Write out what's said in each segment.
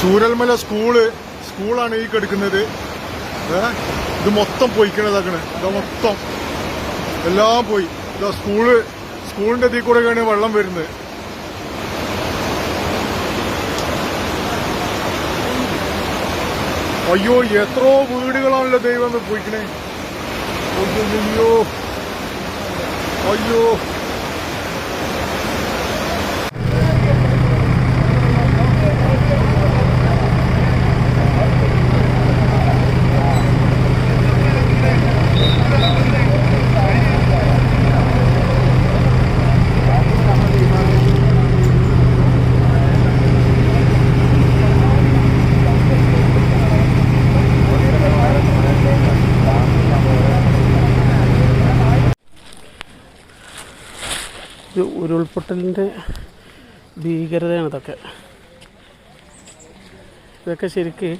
Chooralmala school സ്കൂളാണ് ഈ കെടുക്കുന്നത്? ഇത് മൊത്തം പോയിക്കണതാക്കണ്. ഇത് മൊത്തം. എല്ലാം പോയി. ഇതാ സ്കൂൾ സ്കൂളിന്റെ കൂടെ കൂടെയൊക്കെയാണ് വെള്ളം വരുന്നത്. അയ്യോ എത്രയോ വീടുകളാണല്ലോ ദൈവം പോയിക്കണേ. അയ്യോ. അയ്യോ. ഒരു ഉരുൾപൊട്ടലിന്റെ ഭീകരതയാണ് ഇതൊക്കെ. ഇതൊക്കെ ശരിക്ക്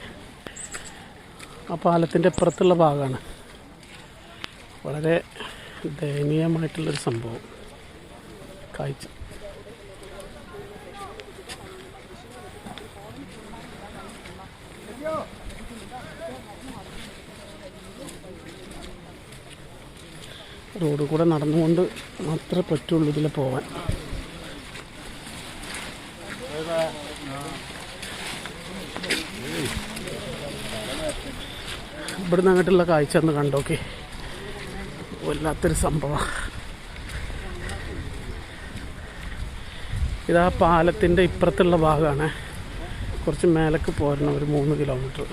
ആ പാലത്തിന്റെ അപ്പുറത്തുള്ള ഭാഗമാണ്. വളരെ ദയനീയമായിട്ടുള്ളൊരു സംഭവം. കാഴ്ച. റോഡ് കൂടെ നടന്നുകൊണ്ട് മാത്രമേ പറ്റുള്ളൂ ഇതിൽ പോവാൻ. ഇവിടുന്ന് അങ്ങോട്ടുള്ള കാഴ്ച ഒന്ന് കണ്ടോക്കെ. വല്ലാത്തൊരു സംഭവമാണ് ഇതാ പാലത്തിന്റെ ഇപ്പുറത്തുള്ള ഭാഗമാണ് കുറച്ച് മേലക്ക് പോരണം ഒരു മൂന്ന് കിലോമീറ്റർ